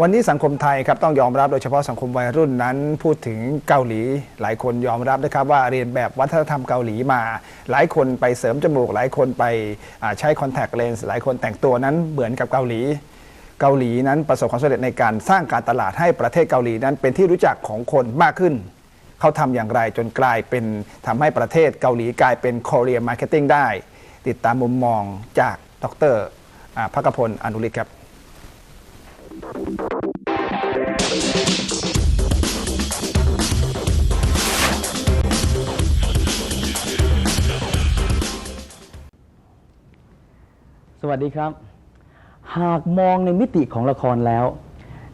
วันนี้สังคมไทยครับต้องยอมรับโดยเฉพาะสังคมวัยรุ่นนั้น พูดถึงเกาหลี หลายคนยอมรับนะครับว่าเรียนแบบวัฒนธรรมเกาหลีมา หลายคนไปเสริมจมูก หลายคนไปใช้คอนแทคเลนส์หลายคนแต่งตัวนั้นเหมือนกับเกาหลี เกาหลีนั้นประสบความสำเร็จในการสร้างการตลาดให้ประเทศเกาหลีนั้นเป็นที่รู้จักของคนมากขึ้น เขาทำอย่างไรจนกลายเป็นทำให้ประเทศเกาหลีกลายเป็น Korea Marketing ได้ ติดตามมุมมองจากดรพักพลอนุริศครับ สวัสดีครับ หากมองในมิติของละครแล้ว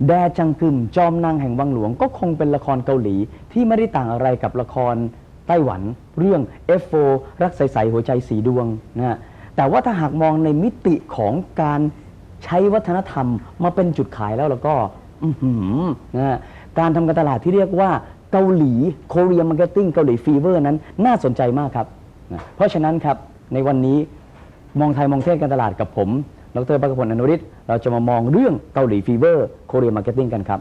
แดจังกึมจอมนางแห่งวังหลวงก็คงเป็นละครเกาหลีที่ไม่ได้ต่างอะไรกับละครไต้หวัน เรื่อง F4 รักใสๆหัวใจสีดวงนะฮะแต่ว่าถ้าหากมองในมิติของการใช้วัฒนธรรมมาเป็นจุดขายแล้วแล้วก็อื้อหือนะฮะการทำการตลาดที่เรียกว่าเกาหลี Korea Marketing เกาหลีฟีเวอร์นั้นน่าสนใจมากครับนะเพราะฉะนั้นครับในวันนี้ มองไทยมองเทศการตลาดกับผม ดรปักพลอนุริศเราจะมามองเรื่องเกาหลีฟีเวอร์โคเรียมาร์เก็ตติ้งกันครับ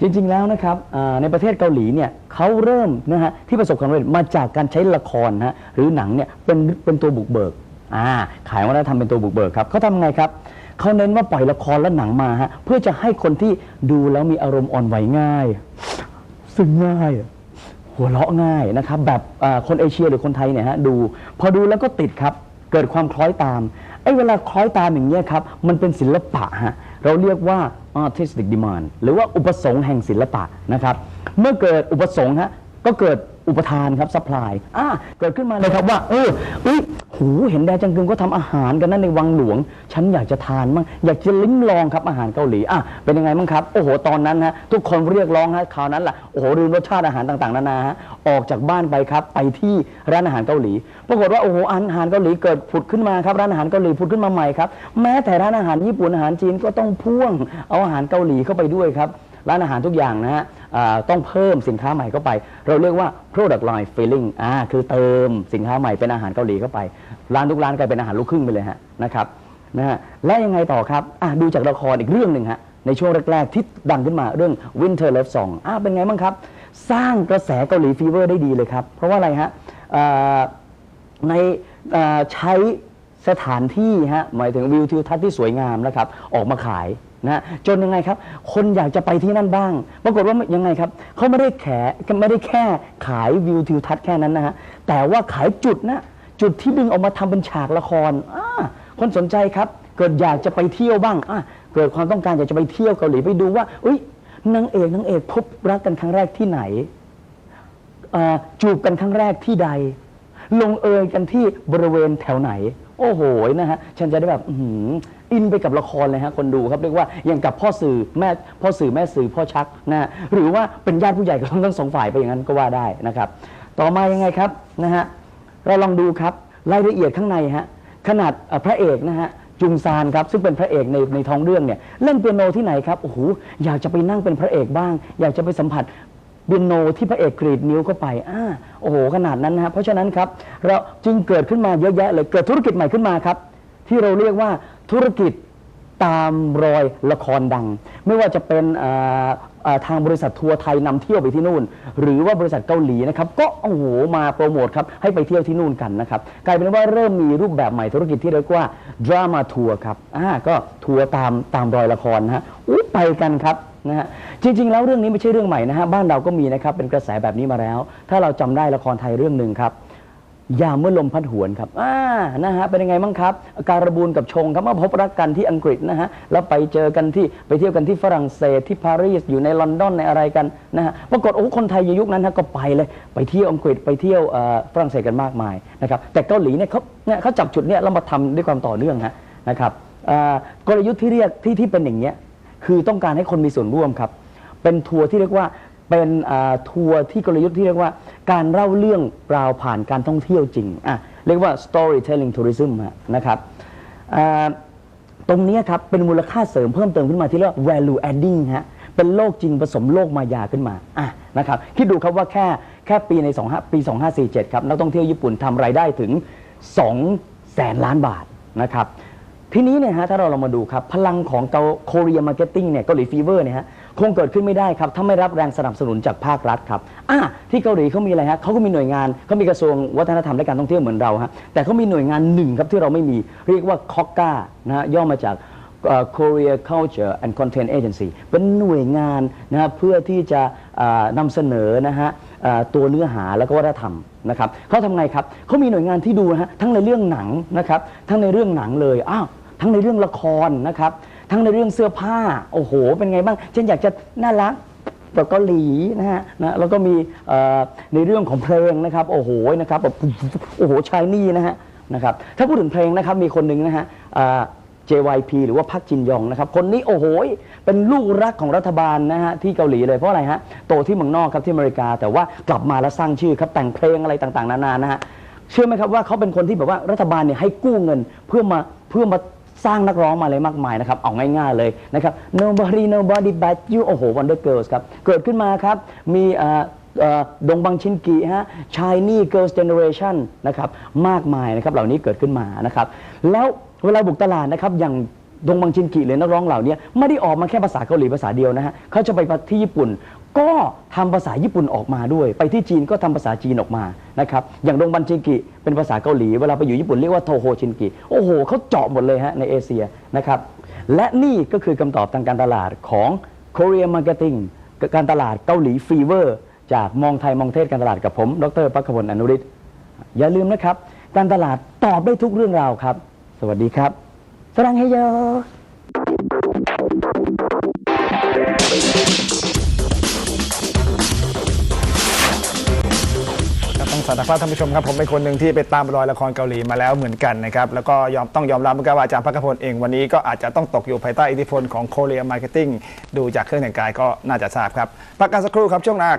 จริงๆแล้วนะครับในประเทศเกาหลีเนี่ยเขาเริ่มนะฮะที่ประสบความสำเร็จมาจากการใช้ละครนะฮะหรือหนังเนี่ยเป็นเป็นตัวบุกเบิกอ่าขายวัฒนธรรมเป็นตัวบุกเบิกครับเขาทำไงครับเขาเน้นว่าปล่อยละครและหนังมาฮะเพื่อจะให้คนที่ดูแล้วมีอารมณ์อ่อนไหวง่าย ซึ้งง่ายหัวเราะง่ายนะครับแบบคนเอเชียหรือคนไทยเนี่ยฮะดู พอดูแล้วก็ติดครับ เกิดความคล้อยตามไอ้เวลาคล้อยตามอย่างเงี้ยครับ มันเป็นศิลปะฮะเราเรียกว่า artistic demand หรือว่าอุปสงค์แห่งศิลปะนะครับ เมื่อเกิดอุปสงค์ฮะ ก็เกิดอุปทานครับ supply อ่าเกิดขึ้นมาเลยครับว่า เอออุ้ยหูเห็นแดจังกึมก็ทำอาหารกันนั่นในวังหลวง ฉันอยากจะทานมั่งอยากจะลิ้มลองครับอาหารเกาหลีอะเป็นยังไงบ้างครับโอ้โหตอนนั้นฮะทุกคนเรียกร้องฮะคราวนั้นแหละโอ้โหลืมรสชาติอาหารต่างๆนานาฮะออกจากบ้านไปครับไปที่ร้านอาหารเกาหลีปรากฏว่าโอ้โหอาหารเกาหลีเกิดผุดขึ้นมาครับร้านอาหารเกาหลีผุดขึ้นมาใหม่ครับแม้แต่ร้านอาหารญี่ปุ่นอาหารจีนก็ต้องพ่วงเอาอาหารเกาหลีเข้าไปด้วยครับร้านอาหารทุกอย่างนะฮะ ต้องเพิ่มสินค้าใหม่เข้าไป เราเรียกว่า product line filling อ่าคือเติมสินค้าใหม่เป็นอาหารเกาหลีเข้าไป ร้านทุกร้านกลายเป็นอาหารลูกครึ่งไปเลยฮะนะครับนะฮะและยังไงต่อครับอะดูจากละครอีกเรื่องหนึ่งฮะในช่วงแรกๆที่ดังขึ้นมาเรื่อง Winter Love Song อะเป็นไงบ้างครับ สร้างกระแสเกาหลีฟีเวอร์ได้ดีเลยครับ เพราะว่าอะไรฮะในใช้ สถานที่ฮะหมายถึงวิวทิวทัศน์ที่สวยงามนะครับ ออกมาขายนะฮะจนยังไงครับ คนอยากจะไปที่นั่นบ้าง ปรากฏว่ายังไงครับเขาไม่ได้แค่ไม่ได้แค่ขายวิวทิวทัศน์แค่นั้นนะฮะแต่ว่าขายจุดนะจุดที่ดึงออกมาทำเป็นฉากละครอคนสนใจครับ เกิดอยากจะไปเที่ยวบ้างอเกิดความต้องการอยากจะไปเที่ยวเกาหลีไปดูว่าอุ้ยนางเอกนางเอกพบรักกันครั้งแรกที่ไหนจูบกันครั้งแรกที่ใด ลงเอยกันที่บริเวณแถวไหน อ้โหนะฮะฉันจะได้แบบอื้อหืออินไปกับละครเลยฮะคนดูครับเรียกว่าอย่างกับพ่อสื่อแม่พ่อสื่อแม่สื่อพ่อชักนะฮะหรือว่าเป็นญาติผู้ใหญ่กับทั้งสองฝ่ายไปอย่างนั้นก็ว่าได้นะครับ ต่อมายังไงครับนะฮะเราลองดูครับรายละเอียดข้างในฮะขนาดเอ่อพระเอกนะฮะจุงซานครับซึ่งเป็นพระเอกในในท้องเรื่องเนี่ยเล่นเปียโนที่ไหนครับโอ้โหอยากจะไปนั่งเป็นพระเอกบ้าง อยากจะไปสัมผัส เปียโนที่พระเอกกรีดนิ้วเข้าไปอ่าโอ้โหขนาดนั้นนะฮะเพราะฉะนั้นครับเราจึงเกิดขึ้นมาเยอะแยะเลยเกิดธุรกิจใหม่ขึ้นมาครับ ที่เราเรียกว่าธุรกิจตามรอยละครดัง ไม่ว่าจะเป็นทางบริษัททัวร์ไทยนำเที่ยวไปที่นู่น หรือว่าบริษัทเกาหลีนะครับก็โอ้โหมาโปรโมทครับให้ไปเที่ยวที่นู่นกันนะครับกลายเป็นว่าเริ่มมีรูปแบบใหม่ธุรกิจที่เรียกว่าดราม่าทัวร์ครับอ่าก็ทัวร์ตามตามรอยละครนะฮะอุ๊ยไปกันครับ นะฮะจริง ๆ แล้วเรื่องนี้ไม่ใช่เรื่องใหม่นะฮะบ้านเราก็มีนะครับเป็นกระแสแบบนี้มาแล้ว ถ้าเราจำได้ละครไทยเรื่องหนึ่งครับ ยามเมื่อลมพัดหวนครับอ่านะฮะเป็นยังไงบ้างครับ การบูนกับชงครับมาพบรักกันที่อังกฤษนะฮะแล้วไปเจอกันที่ไปเที่ยวกันที่ฝรั่งเศสที่ปารีสอยู่ในลอนดอนในอะไรกันนะฮะปรากฏโอ้คนไทยในยุคนั้นฮะก็ไปเลยไปเที่ยวอังกฤษไปเที่ยวเอ่อฝรั่งเศสกันมากมายนะครับแต่เกาหลีเนี่ยเขาเนี่ยเขาจับจุดเนี่ยแล้วมาทำด้วยความต่อเนื่องฮะนะครับอ่ากลยุทธ์ที่เรียกที่ที่เป็นอย่างเงี้ย คือต้องการให้คนมีส่วนร่วมครับ เป็นทัวร์ที่เรียกว่าเป็นทัวร์ที่กลยุทธ์ที่เรียกว่า การเล่าเรื่องราวผ่านการท่องเที่ยวจริงอะเรียกว่า storytelling tourism นะครับตรงนี้ครับเป็นมูลค่าเสริมเพิ่มเติมขึ้นมาที่เรียกว่า value adding ฮะเป็นโลกจริงผสมโลกมายาขึ้นมาอะนะครับคิดดูครับว่าแค่แค่ปีใน25ปี 2547 ครับนักท่องเที่ยวญี่ปุ่นทำรายได้ถึง 2 แสนล้านบาทนะครับ ทีนี้เนี่ยฮะถ้าเราลองมาดูครับพลังของเกาโคเรียมาร์เก็ตติ้งเนี่ยเกาหลีฟีเวอร์เนี่ยฮะคงเกิดขึ้นไม่ได้ครับถ้าไม่รับแรงสนับสนุนจากภาครัฐครับอะที่เกาหลีเขามีอะไรฮะเขาก็มีหน่วยงานเขามีกระทรวงวัฒนธรรมและการท่องเที่ยวเหมือนเราฮะแต่เขามีหน่วยงานหนึ่งครับที่เราไม่มีเรียกว่าคอกกานะฮะย่อมาจาก Korea Culture and Content Agency เป็นหน่วยงานนะฮะเพื่อที่จะนำเสนอนะฮะตัวเนื้อหาแล้วก็วัฒนธรรมนะครับเขาทำไงครับเขามีหน่วยงานที่ดูนะฮะทั้งในเรื่องหนังนะครับทั้งในเรื่องหนังเลยอ้าว ทั้งในเรื่องละครนะครับ ทั้งในเรื่องเสื้อผ้า โอ้โห เป็นไงบ้าง เช่นอยากจะน่ารักแบบเกาหลีนะฮะนะแล้วก็มีในเรื่องของเพลงนะครับ โอ้โหนะครับแบบโอ้โหชายนี่นะฮะนะครับถ้าพูดถึงเพลงนะครับมีคนหนึ่งนะฮะ JYP หรือว่าพักจินยองนะครับ คนนี้โอ้โห เป็นลูกรักของรัฐบาลนะฮะที่เกาหลีเลยเพราะอะไรฮะ โตที่เมืองนอกครับที่อเมริกา แต่ว่ากลับมาแล้วสร้างชื่อครับแต่งเพลงอะไรต่างๆ นานานะฮะเชื่อไหมครับว่าเขาเป็นคนที่แบบว่ารัฐบาลเนี่ยให้กู้เงินเพื่อมาเพื่อมา สร้างนักร้องมาเลยมากมายนะครับ เอาง่ายๆเลยนะครับ nobody nobody but you โอ้โห Wonder Girls ครับ เกิดขึ้นมาครับ มีอ่อเอ่อดงบังชินกิฮะ Shiny Girls Generation นะครับ มากมายนะครับเหล่านี้เกิดขึ้นมานะครับ แล้วเวลาบุกตลาดนะครับอย่างดงบังชินกิหรือนักร้องเหล่านี้ไม่ได้ออกมาแค่ภาษาเกาหลีภาษาเดียวนะฮะเขาจะไปที่ญี่ปุ่น ก็ทำภาษาญี่ปุ่นออกมาด้วย ไปที่จีนก็ทำภาษาจีนออกมานะครับอย่างดงบันชินกิเป็นภาษาเกาหลีเวลาไปอยู่ญี่ปุ่นเรียกว่าโทโฮชินกิโอ้โหเขาเจาะหมดเลยฮะในเอเชียนะครับและนี่ก็คือคำตอบทางการตลาดของ Korea Marketing การตลาดเกาหลีฟีเวอร์จากมองไทยมองเทศการตลาดกับผม ดรปักขพลอนุริศอย่าลืมนะครับ การตลาดตอบได้ทุกเรื่องราวครับ สวัสดีครับสรังเฮโย สารภาพท่านผู้ชมครับผมเป็นคนหนึ่งที่ไปตามรอยละครเกาหลีมาแล้วเหมือนกันนะครับแล้วก็ยอมต้องยอมรับเหมือนกันว่าอาจารย์พักพลเองวันนี้ก็อาจจะต้องตกอยู่ภายใต้อิทธิพลของโคเรียมาร์เก็ตติ้งดูจากเครื่องแต่งกายก็น่าจะทราบครับพักกันสักครู่ครับช่วงหน้า